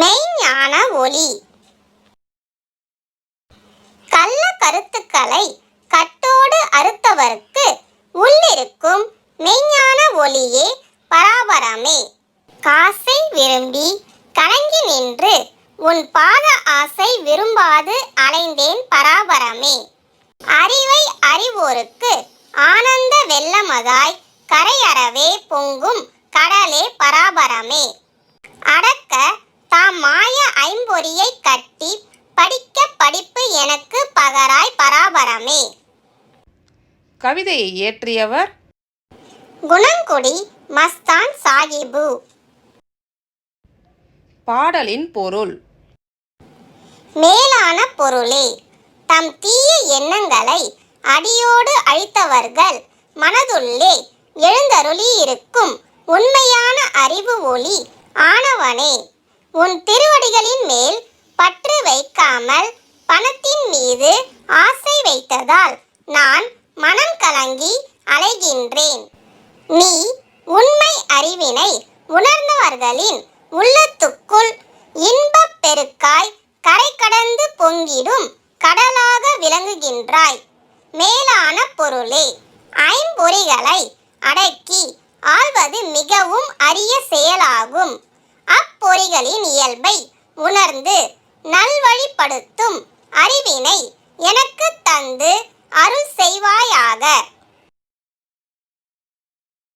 மெய்ஞான ஒளி கள்ள கருத்துக்களை கட்டோடு அறுத்தவருக்கு உள்ளிருக்கும் மெய்ஞான ஒளியே பராபரமே. காசை விரும்பி கலங்கி நின்று உன் பாத ஆசை விரும்பாது அலைந்தேன் பராபரமே. அறிவை அறிவோருக்கு ஆனந்த வெள்ளமதாய் கரையறவே பொங்கும் கடலே பராபரமே. அடக்க தாம் மாய ஐம்பொறியை கட்டி படிக்க படிப்பு எனக்கு பகராய் பராபரமே. கவிதையை இயற்றியவர் குணங்குடி மஸ்தான் சாஹிபு பாடலின் பொருள் மேலான பொருளே. தம் தீய எண்ணங்களை அடியோடு அழித்தவர்கள் மனதுள்ளே எழுந்தருளி இருக்கும் உண்மையான அறிவு ஒளி ஆனவனே. உன் திருவடிகளின் மேல் பற்று வைக்காமல் பணத்தின் மீது ஆசை வைத்ததால் நான் மனம் கலங்கி அலைகின்றேன். நீ உண்மை அறிவினை உணர்ந்தவர்களின் உள்ளத்துக்குள் இன்பப் பெருக்காய் கரை கடந்து பொங்கிடும் கடலாக விளங்குகின்றாய். மேலான பொருளே ஐம்பொறிகளை அடக்கி ஆள்வது மிகவும் அரிய செயலாகும். அப்பொறிகளின் இயல்பை உணர்ந்து நல்வழிப்படுத்தும் அறிவினை எனக்கு தந்து அருள் செய்வாயாக.